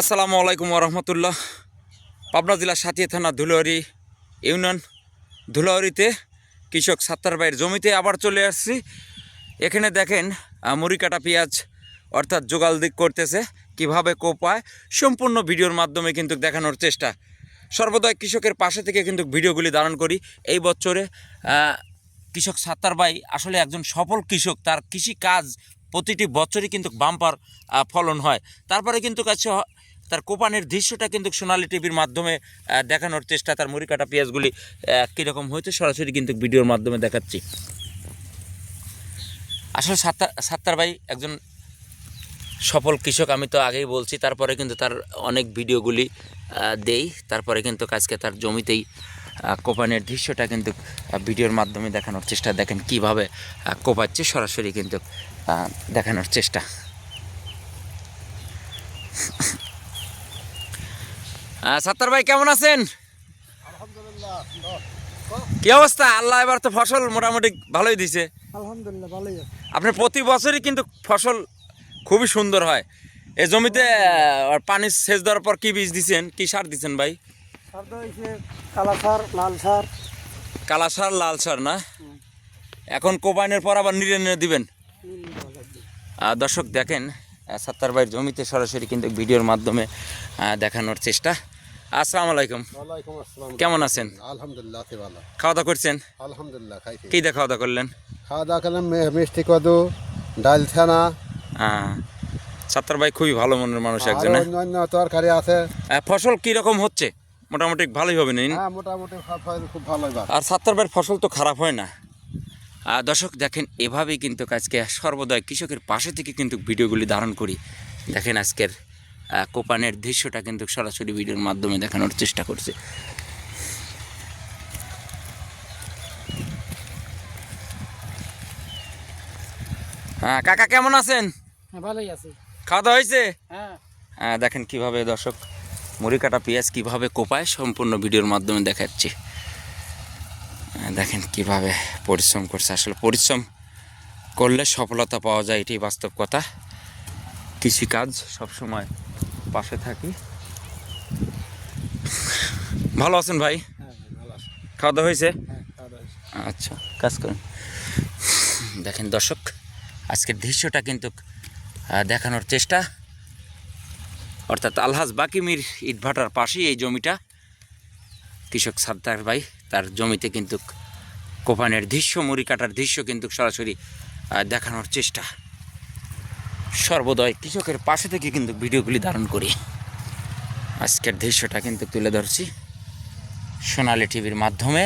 আসসালামু আলাইকুম রহমতুল্লাহ। পাবনা জেলার সাথিয়া থানা ধুলাউরি ইউনিয়ন। ধুলাউরিতে কৃষক সাত্তার ভাইয়ের জমিতে আবার চলে আসছি। এখানে দেখেন মুড়ি কাটা পেঁয়াজ অর্থাৎ জোগাল দিক করতেছে, কীভাবে কোপায়, সম্পূর্ণ ভিডিওর মাধ্যমে কিন্তু দেখানোর চেষ্টা। সর্বদাই কৃষকের পাশে থেকে কিন্তু ভিডিওগুলি ধারণ করি। এই বছরে কৃষক সাত্তার ভাই আসলে একজন সফল কৃষক, তার কৃষি কাজ প্রতিটি বছরই কিন্তু বাম্পার ফলন হয়। তারপরে কিন্তু কাছে তার কোপানের দৃশ্যটা কিন্তু সোনালি টিভির মাধ্যমে দেখানোর চেষ্টা, তার মুড়ি কাটা পেঁয়াজগুলি কীরকম হয়েছে সরাসরি কিন্তু ভিডিওর মাধ্যমে দেখাচ্ছি। আসলে সাত্তার সাত্তার ভাই একজন সফল কৃষক, আমি তো আগেই বলছি, তারপরে কিন্তু তার অনেক ভিডিওগুলি দেই। তারপরে কিন্তু আজকে তার জমিতেই কোপানের দৃশ্যটা কিন্তু ভিডিওর মাধ্যমে দেখানোর চেষ্টা দেখেন কীভাবে কোপাচ্ছে সরাসরি কিন্তু দেখানোর চেষ্টা। সাত্তার ভাই কেমন আছেন? কি অবস্থা? আল্লাহ এবার তো ফসল মোটামুটি ভালোই দিছে। আলহামদুলিল্লাহ ভালোই আছে। প্রতি বছরই কিন্তু ফসল খুবই সুন্দর হয়। এই জমিতে পানি সেচ দেওয়ার পর কি বীজ দিছেন? কি সার দিছেন ভাই? সার তো হয়েছে কালা সার লাল সার। কালা সার লাল সার না? এখন কোবাইনের পর আবার নিড়ে নিড়ে দিবেন? দর্শক দেখেন সাত্তার ভাইয়ের জমিতে সরাসরি কিন্তু ভিডিওর মাধ্যমে দেখানোর চেষ্টা। আসসালামু আলাইকুম। ওয়ালাইকুম আসসালাম। কেমন আছেন? আলহামদুলিল্লাহ ভালো। খাওয়া দাওয়া করছেন? আলহামদুলিল্লাহ খাইছি কী দিয়ে খাওয়া দাওয়া করলেন? খাওয়া দাওয়া করলাম মিষ্টি কদু ডাল ছানা। হ্যাঁ সাত্তার ভাই খুবই ভালো মনের মানুষ একজন হ্যাঁ? অন্যান্য তরকারি আছে। ফসল কীরকম হচ্ছে? মোটামুটি ভালোই হবে নিন হ্যাঁ মোটামুটি খুব ভালো। আর আর সাত্তারবার ফসল তো খারাপ হয় না। দর্শক দেখেন এভাবেই কিন্তু আজকে সর্বদয় কৃষকের পাশে থেকে কিন্তু ভিডিওগুলি ধারণ করি। দেখেন আজকের কোপানের দৃশ্যটা কিন্তু সরাসরি ভিডিওর মাধ্যমে দেখানোর চেষ্টা করছে। হ্যাঁ কাকা কেমন আছেন? হ্যাঁ ভালোই আছে। খাওয়া দাওয়া হয়েছে? হ্যাঁ। হ্যাঁ দেখেন কীভাবে দর্শক মুড়ি কাটা পেঁয়াজ কীভাবে কোপায় সম্পূর্ণ ভিডিওর মাধ্যমে দেখাচ্ছি। দেখেন কীভাবে পরিশ্রম করছে। আসলে পরিশ্রম করলে সফলতা পাওয়া যায় এটাই বাস্তব কথা। কৃষিকাজ সবসময় পাশে থাকি। ভালো আছেন ভাই? হ্যাঁ ভালো খাওয়া দাওয়া হয়েছে? হ্যাঁ খাওয়া দাওয়া হয়েছে। আচ্ছা কাজ করেন। দেখেন দর্শক আজকের দৃশ্যটা কিন্তু দেখানোর চেষ্টা। অর্থাৎ আলহাজ বাকিমির ইটভাটার পাশেই এই জমিটা। কৃষক সাদ্দার ভাই তার জমিতে কিন্তু কোপানের দৃশ্য, মুড়ি কাটার দৃশ্য কিন্তু সরাসরি দেখানোর চেষ্টা। সর্বদয় কৃষকের পাশে থেকে কিন্তু ভিডিওগুলি ধারণ করি। আজকের দৃশ্যটা কিন্তু তুলে ধরছি সোনালি টিভির মাধ্যমে।